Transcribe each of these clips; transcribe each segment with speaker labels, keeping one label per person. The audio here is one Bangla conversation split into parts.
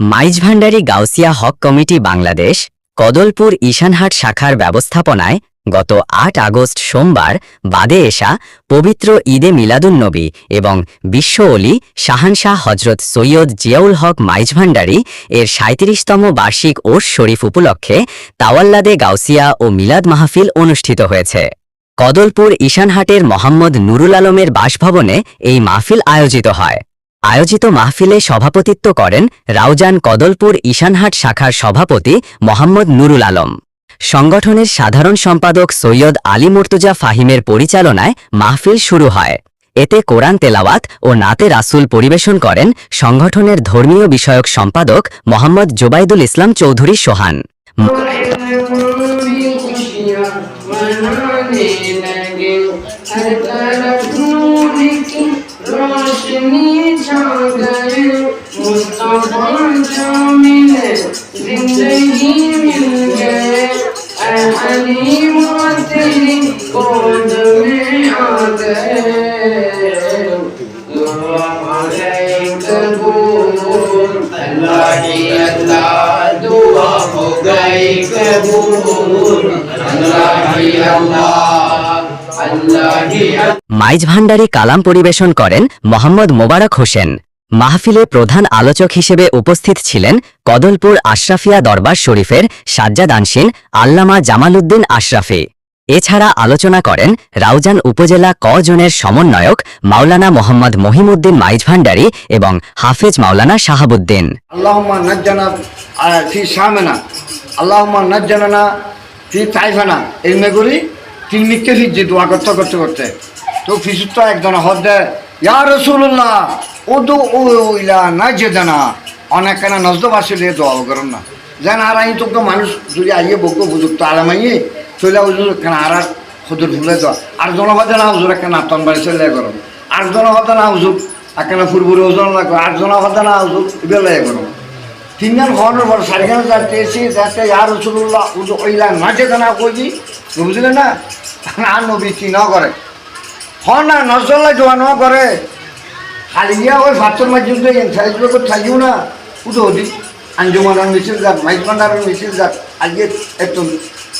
Speaker 1: মাইজভান্ডারি গাউসিয়া হক কমিটি বাংলাদেশ, কদলপুর ঈশানহাট শাখার ব্যবস্থাপনায় গত আট আগস্ট সোমবার বাদে এসা পবিত্র ঈদে মিলাদুন্নবী এবং বিশ্ব অলি শাহানশাহ হজরত সৈয়দ জিয়াউল হক মাইজভান্ডারি এর সাঁত্রিশতম বার্ষিক ওর্স শরীফ উপলক্ষে তাওয়াল্লাদে গাউসিয়া ও মিলাদ মাহফিল অনুষ্ঠিত হয়েছে। কদলপুর ঈশানহাটের মোহাম্মদ নুরুল আলমের বাসভবনে এই মাহফিল আয়োজিত হয়। আয়োজিত মাহফিলে সভাপতিত্ব করেন রাউজান কদলপুর ঈশানহাট শাখার সভাপতি মোহাম্মদ নুরুল আলম। সংগঠনের সাধারণ সম্পাদক সৈয়দ আলী মুর্তুজা ফাহিমের পরিচালনায় মাহফিল শুরু হয়। এতে কোরআন তেলাওয়াত ও নাতে রাসুল পরিবেশন করেন সংগঠনের ধর্মীয় বিষয়ক সম্পাদক মোহাম্মদ জোবাইদুল ইসলাম চৌধুরী সোহান। মাইজ ভান্ডারী কালাম পরিবেশন করেন মোহাম্মদ মোবারক হোসেন। মাহফিলে প্রধান আলোচক হিসেবে উপস্থিত ছিলেন কদলপুর আশরাফিয়া দরবার শরীফের সাজ্জাদানসিন আল্লামা জামালউদ্দিন আশরাফি। এছাড়া আলোচনা করেন রাউজান উপজেলা ক জনের সমন্বয়ক মাওলানা মোহাম্মদ মহিমুদ্দিন মাইজ ভান্ডারী এবং হাফেজ মাওলানা শাহাবুদ্দিন।
Speaker 2: দোয়া করতে করতে করতে। তো ফিসুত একজন হদ্দে ইয়া রসুল্লাহ উদু ইলা না জেদানা অনেক কেনা দোয়া করেন না। যেন আর আমি তো মানুষ যদি আইয়ে বকো বুঝুক তো আলামাইয়ে। চলে হুজুর কেন আর আর হুজুর ভুলে তো আর জনপদে না হুজুর একটা নাতন বাড়ি চলে করো আর জনপদে না হুজুর একখানা ফুরবুরে ওজন লাগো আর জনপদে না হুজুর এগুলো করো তিনজন হওয়ানোর পর সারিখানে যাতে এসে যাতে আর রসুল্লাহ ওইলা নাচে না কইছি বুঝলে না? আর নবী কি ন করে হ না নজরলা জোয়া ন করে খালি গিয়া ওই ফাতর মাঝে তো এনসাইজ লোক থাকিও না। উঠো ওদি আঞ্জুমানের মিছিল যাক মাইজমান্ডারের মিছিল যাক আজকে একটু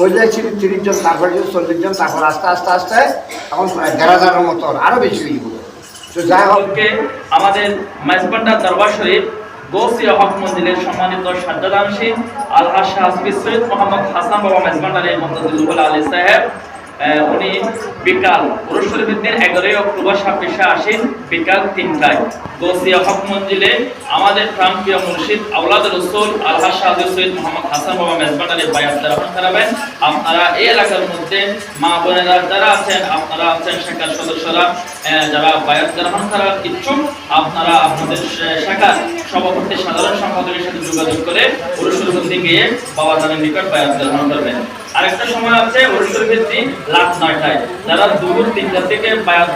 Speaker 2: পয়লা ছিল তিরিশ জন তারপর চল্লিশ জন তারপর আস্তে আস্তে আস্তে এখন দেড় হাজারের মতো আরও বেশি হয়ে গেল। তো যাই হোক।
Speaker 3: আমাদের মাইজবান্ডা দরবার শরীফ গৌসিয়া হক মন্দিরের সম্মানিত সাজ্জাদান আল শাহ মোহাম্মদ হাসান বাবা মেজবান্ডারের মন্দির আলী সাহেব উনি বিকাল শরীফের দিন এগারোই অক্টোবর ছাব্বিশে আসেন বিকাল তিনটায়। হক মন্দিরে আমাদের মুর্শিদ আউলাদ রসুল সৈয়দ মোহাম্মদ হাসান বাবা দারান করাবেন আপনারা এই এলাকার মধ্যে মা বোনেরা যারা আছেন, আপনারা আছেন শাখার সদস্যরা যারা বায়াত গ্রহণ করার ইচ্ছুক, আপনারা আপনাদের শাখার সভাপতি সাধারণ সম্পাদকের সাথে যোগাযোগ করে পুরুষবন্দি গিয়ে বাবা জানের নিকট বায়াত গ্রহণ করবেন আরেকটা সময় আছে পুরুষের দিন রাত নয়টায়। যারা দুপুর তিনটা থেকে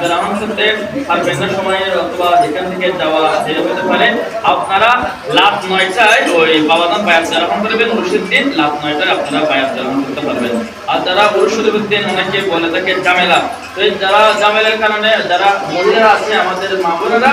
Speaker 3: গ্রহণ পারবেন সময়, অথবা যেখান থেকে যাওয়া দেরি হতে পারে। আপনারা রাত নয়টায় ওই বাবাদান বায়াত গ্রহণ করবেন পুরুষের দিন রাত নয়টায় আপনারা বায়াত গ্রহণ করতে পারবেন। আর যারা পুরুষের দিন অনেকে বলে থাকে ঝামেলা। তো যারা ঝামেলার কারণে, যারা মহিলারা আছে, আমাদের মা বোনেরা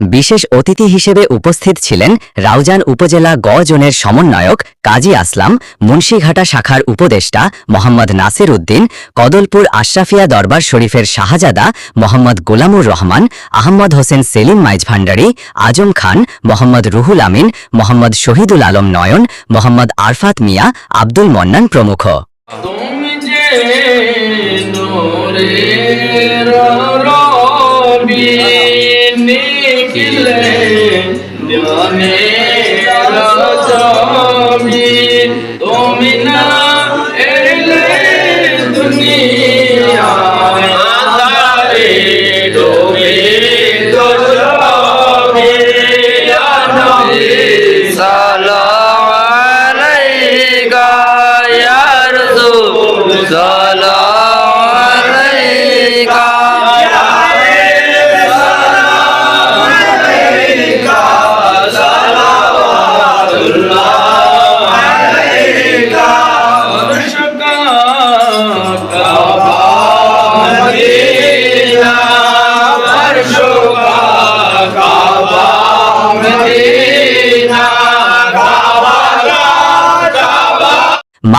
Speaker 1: বিশেষ অতিথি হিসেবে উপস্থিত ছিলেন রাউজান উপজেলা গ জোনের সমন্বয়ক কাজী আসলাম, মুন্সিঘাটা শাখার উপদেষ্টা মোহাম্মদ নাসির উদ্দিন, কদলপুর আশরাফিয়া দরবার শরীফের শাহজাদা মোহাম্মদ গোলামুর রহমান আহমদ হোসেন সেলিম মাইজ ভান্ডারী, আজম খান, মোহাম্মদ রুহুল আমিন, মোহাম্মদ শহীদুল আলম নয়ন, মোহাম্মদ আরফাত মিয়া, আব্দুল মন্নান প্রমুখ।
Speaker 3: নিখিলে জ্ঞানের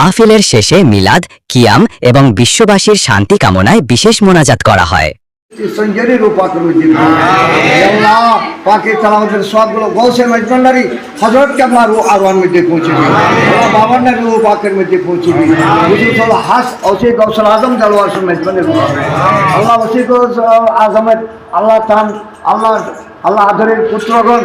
Speaker 2: মাহফিলের শেষে মিলাদ, কিয়াম এবং বিশ্ববাসীর শান্তি কামনায় বিশেষ মোনাজাত করা হয়।
Speaker 4: আল্লাহ আল্লাহ আল্লাহ আল্লাহ আল্লাহ আল্লাহ আদরের পুত্রগণ